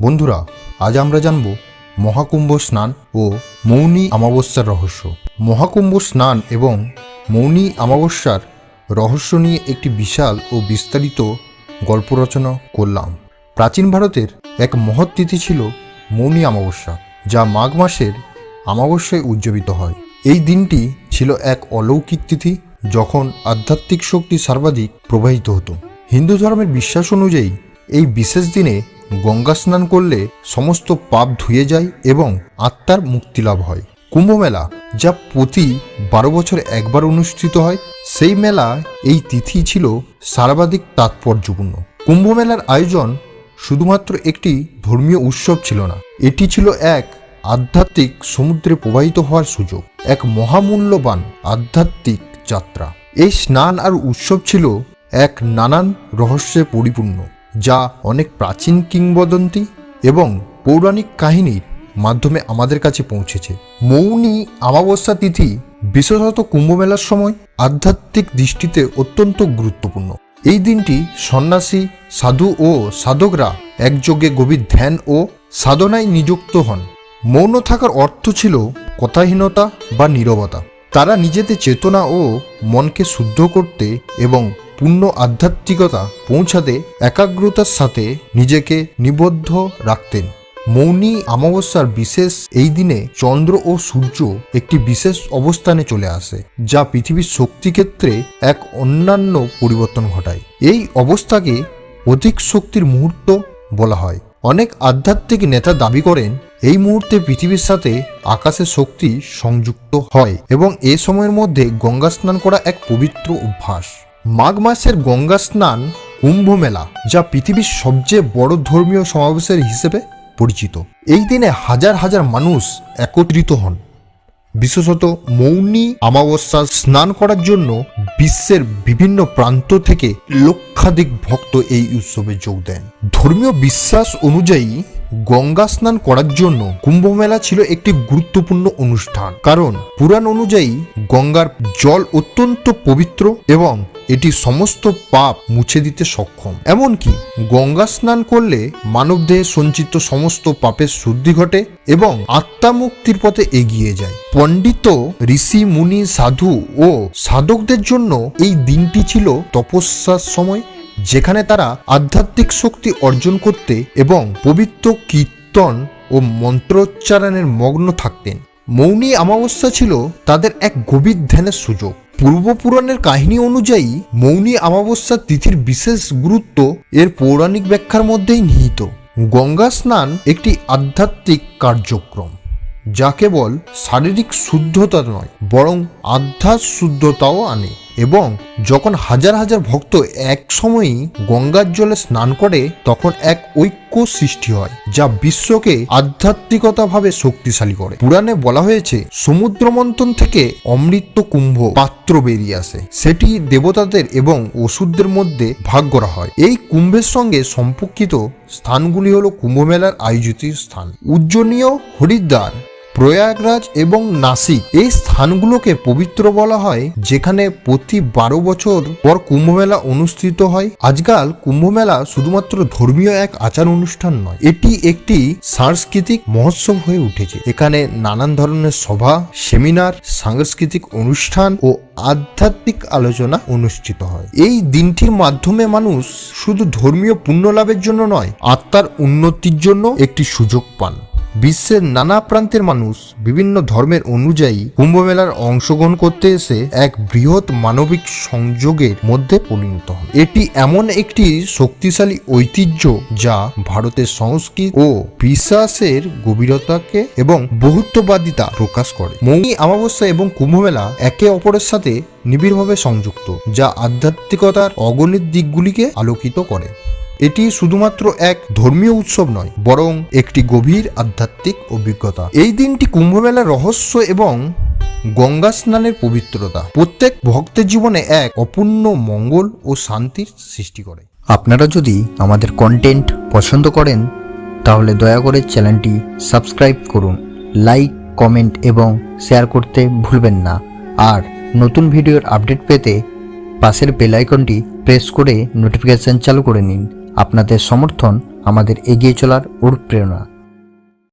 বন্ধুরা, আজ আমরা জানব মহাকুম্ভ স্নান ও মৌনী অমাবস্যার রহস্য। মহাকুম্ভ স্নান এবং মৌনী অমাবস্যার রহস্য নিয়ে একটি বিশাল ও বিস্তারিত গল্প রচনা করলাম। প্রাচীন ভারতের এক মহৎ তিথি ছিল মৌনী অমাবস্যা, যা মাঘ মাসের অমাবস্যায় উদযাপিত হয়। এই দিনটি ছিল এক অলৌকিক তিথি যখন আধ্যাত্মিক শক্তি সর্বাধিক প্রবাহিত হতো। হিন্দু ধর্মের বিশ্বাস অনুযায়ী এই বিশেষ দিনে গঙ্গা স্নান করলে সমস্ত পাপ ধুয়ে যায় এবং আত্মার মুক্তি লাভ হয়। কুম্ভ মেলা যা প্রতি বারো বছর একবার অনুষ্ঠিত হয়, সেই মেলা এই তিথি ছিল সর্বাধিক তাৎপর্যপূর্ণ। কুম্ভ মেলার আয়োজন শুধুমাত্র একটি ধর্মীয় উৎসব ছিল না, এটি ছিল এক আধ্যাত্মিক সমুদ্রে প্রবাহিত হওয়ার সুযোগ, এক মহামূল্যবান আধ্যাত্মিক যাত্রা। এই স্নান আর উৎসব ছিল এক নানান রহস্যে পরিপূর্ণ। যা অনেক প্রাচীন কিংবদন্তি এবং পৌরাণিক কাহিনীর মাধ্যমে আমাদের কাছে পৌঁছেছে। মৌনী অমাবস্যা তিথি বিশেষত কুম্ভমেলার সময় আধ্যাত্মিক দৃষ্টিতে অত্যন্ত গুরুত্বপূর্ণ। এই দিনটি সন্ন্যাসী, সাধু ও সাধকরা একযোগে গভীর ধ্যান ও সাধনায় নিযুক্ত হন। মৌন থাকার অর্থ ছিল কথাহীনতা বা নীরবতা। তারা নিজেদের চেতনা ও মনকে শুদ্ধ করতে এবং পূর্ণ আধ্যাত্মিকতা পৌঁছাতে একাগ্রতার সাথে নিজেকে নিবদ্ধ রাখতেন। মৌনী অমাবস্যার বিশেষ এই দিনে চন্দ্র ও সূর্য একটি বিশেষ অবস্থানে চলে আসে, যা পৃথিবীর শক্তিক্ষেত্রে এক অন্যান্য পরিবর্তন ঘটায়। এই অবস্থাকে অধিক শক্তির মুহূর্ত বলা হয়। অনেক আধ্যাত্মিক নেতা দাবি করেন, এই মুহূর্তে পৃথিবীর সাথে আকাশের শক্তি সংযুক্ত হয় এবং এ সময়ের মধ্যে গঙ্গা স্নান করা এক পবিত্র অভ্যাস। মাঘ মাসের গঙ্গা স্নান কুম্ভ মেলা যা পৃথিবীর সবচেয়ে বড় ধর্মীয় সমাবেশের হিসেবে পরিচিত। এই দিনে হাজার হাজার মানুষ একত্রিত হন। বিশেষত মৌনী অমাবস্যা স্নান করার জন্য বিশ্বের বিভিন্ন প্রান্ত থেকে লক্ষাধিক ভক্ত এই উৎসবে যোগ দেন। ধর্মীয় বিশ্বাস অনুযায়ী গঙ্গা স্নান করার জন্য কুম্ভ মেলা ছিল একটি গুরুত্বপূর্ণ অনুষ্ঠান। কারণ পুরাণ অনুযায়ী গঙ্গার জল অত্যন্ত পবিত্র এবং এটি সমস্ত পাপ মুছে দিতে সক্ষম। এমনকি গঙ্গা স্নান করলে মানবদেহে সঞ্চিত সমস্ত পাপের শুদ্ধি ঘটে এবং আত্মা মুক্তির পথে এগিয়ে যায়। পণ্ডিত ঋষি, মুনি, সাধু ও সাধকদের জন্য এই দিনটি ছিল তপস্যার সময়। যেখানে তারা আধ্যাত্মিক শক্তি অর্জন করতে এবং পবিত্র কীর্তন ও মন্ত্রোচ্চারণের মগ্ন থাকতেন। মৌনী অমাবস্যা ছিল তাদের এক গভীর ধ্যানের সুযোগ। পূর্বপুরাণের কাহিনী অনুযায়ী, মৌনী অমাবস্যা তিথির বিশেষ গুরুত্ব এর পৌরাণিক ব্যাখ্যার মধ্যেই নিহিত। গঙ্গা স্নান একটি আধ্যাত্মিক কার্যক্রম, যা কেবল শারীরিক শুদ্ধতা নয়, বরং আধ্যাত্ম শুদ্ধতাও আনে। এবং যখন হাজার হাজার ভক্ত এক সময়ই গঙ্গার জলে স্নান করে, তখন এক ঐক্য সৃষ্টি হয় যা বিশ্বকে আধ্যাত্মিকতাভাবে শক্তিশালী করে। পুরাণে বলা হয়েছে, সমুদ্র মন্থন থেকে অমৃত কুম্ভ পাত্র বেরিয়ে আসে। সেটি দেবতাদের এবং ওষুধদের মধ্যে ভাগ করা হয়। এই কুম্ভের সঙ্গে সম্পর্কিত স্থানগুলি হলো কুম্ভমেলার আয়োজিত স্থান। উজ্জনীয় হরিদ্বার প্রয়াগরাজ এবং নাসিক এই স্থানগুলোকে পবিত্র বলা হয়, যেখানে প্রতি বারো বছর পর কুম্ভমেলা অনুষ্ঠিত হয়। আজকাল কুম্ভমেলা শুধুমাত্র ধর্মীয় এক আচার অনুষ্ঠান নয়, এটি একটি সাংস্কৃতিক মহোৎসব হয়ে উঠেছে। এখানে নানান ধরনের সভা, সেমিনার, সাংস্কৃতিক অনুষ্ঠান ও আধ্যাত্মিক আলোচনা অনুষ্ঠিত হয়। এই দিনটির মাধ্যমে মানুষ শুধু ধর্মীয় পুণ্য লাভের জন্য নয়, আত্মার উন্নতির জন্য একটি সুযোগ পান। বিশ্বের নানা প্রান্তের মানুষ বিভিন্ন ধর্মের অনুযায়ী কুম্ভমেলার অংশগ্রহণ করতে এসে এক বৃহৎ মানবিক সংযোগের মধ্যে পরিণত হন। এটি এমন একটি শক্তিশালী ঐতিহ্য যা ভারতের সংস্কৃতি ও বিশ্বাসের গভীরতাকে এবং বহুত্ববাদিতা প্রকাশ করে। মৌনী অমাবস্যা এবং কুম্ভমেলা একে অপরের সাথে নিবিড়ভাবে সংযুক্ত, যা আধ্যাত্মিকতার অগণিত দিকগুলিকে আলোকিত করে। এটি শুধুমাত্র এক ধর্মীয় উৎসব নয়, বরং একটি গভীর আধ্যাত্মিক অভিজ্ঞতা। এই দিনটি কুম্ভমেলার রহস্য এবং গঙ্গা স্নানের পবিত্রতা প্রত্যেক ভক্তের জীবনে এক অপূর্ণ মঙ্গল ও শান্তির সৃষ্টি করে। আপনারা যদি আমাদের কন্টেন্ট পছন্দ করেন, তাহলে দয়া করে চ্যানেলটি সাবস্ক্রাইব করুন লাইক কমেন্ট এবং শেয়ার করতে ভুলবেন না। আর নতুন ভিডিওর আপডেট পেতে পাশের বেল আইকনটি প্রেস করে নোটিফিকেশন চালু করে নিন। আপনাদের সমর্থন আমাদের এগিয়ে চলার অনুপ্রেরণা।